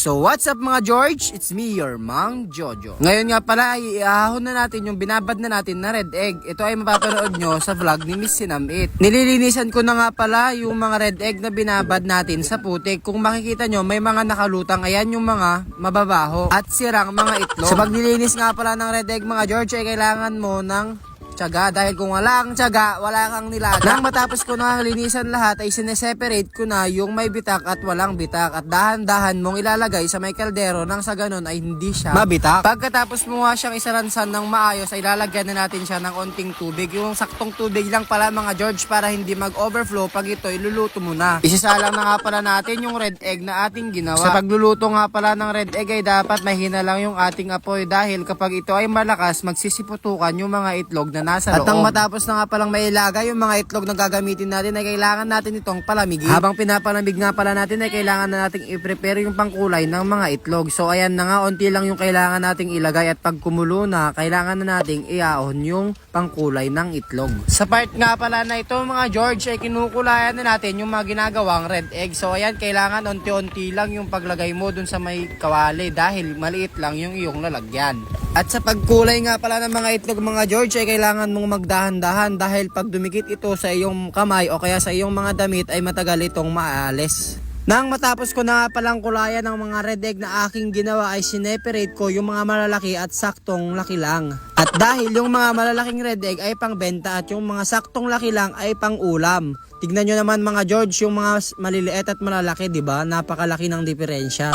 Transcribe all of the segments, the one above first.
So what's up mga George? It's me, your Mang Jojo. Ngayon nga pala ay iahon na natin yung binabad na natin na red egg. Ito ay mapapanood nyo sa vlog ni Miss Sinamit. Nililinisan ko na nga pala yung mga red egg na binabad natin sa putik. Kung makikita nyo, may mga nakalutang. Ayan yung mga mababaho at sirang mga itlog. Sa paglilinis nga pala ng red egg mga George ay kailangan mo ng tiyaga dahil kung wala kang tiyaga, wala kang nilaga. Nang matapos ko na linisan lahat ay sineseparate ko na yung may bitak at walang bitak at dahan-dahan mong ilalagay sa may kaldero nang sa ganun ay hindi siya mabitak. Pagkatapos mo nga siyang isaransan ng maayos ay lalagyan na natin siya ng onting tubig. Yung saktong tubig lang pala mga George para hindi mag-overflow pag ito iluluto mo na. Isisalang na nga pala natin yung red egg na ating ginawa. Sa pagluluto nga pala ng red egg ay dapat mahina lang yung ating apoy dahil kapag ito ay malakas magsisiputukan yung mga itlog na nasa loob. At nang matapos na nga palang mailagay yung mga itlog na gagamitin natin ay kailangan natin itong palamigin. Habang pinapalamig nga pala natin ay kailangan na nating i-prepare yung pangkulay ng mga itlog. So ayan na nga, onti lang yung kailangan nating ilagay at pag kumulo na, kailangan na nating iaon yung pangkulay ng itlog. Sa part nga pala na ito mga George ay kinukulayan na natin yung mga ginagawang red egg. So ayan, kailangan onti-onti lang yung paglagay mo dun sa may kawali dahil maliit lang yung iyong lalagyan. At sa pagkulay nga pala ng mga itlog mga George ay kailangan mong magdahan-dahan dahil pag dumikit ito sa iyong kamay o kaya sa iyong mga damit ay matagal itong maalis. Nang matapos ko na nga palang kulayan ng mga red egg na aking ginawa ay sineperate ko yung mga malalaki at saktong laki lang. At dahil yung mga malalaking red egg ay pang benta at yung mga saktong laki lang ay pang ulam. Tignan nyo naman mga George yung mga maliliit at malalaki, ba? Napakalaki ng diferensya.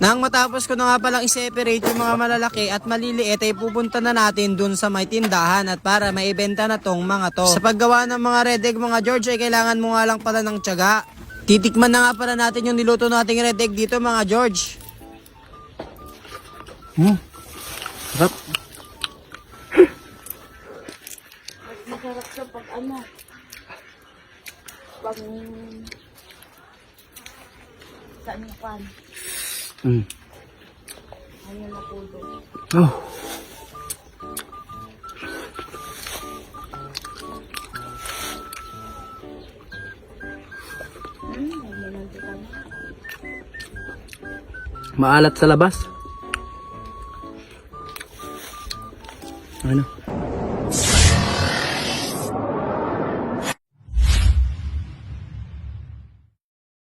Nang matapos ko na nga palang i-separate yung mga malalaki at maliliit ay pupunta na natin dun sa may tindahan at para maibenta na tong mga to. Sa paggawa ng mga red egg mga George ay kailangan mo nga lang pala ng tiyaga. Titikman na nga pala natin yung niluto nating red egg dito mga George. Hmm. Sarap. Masarap siya pag ano. Pag... Yung pan? Mm. Oh. Maalat sa labas. Ano?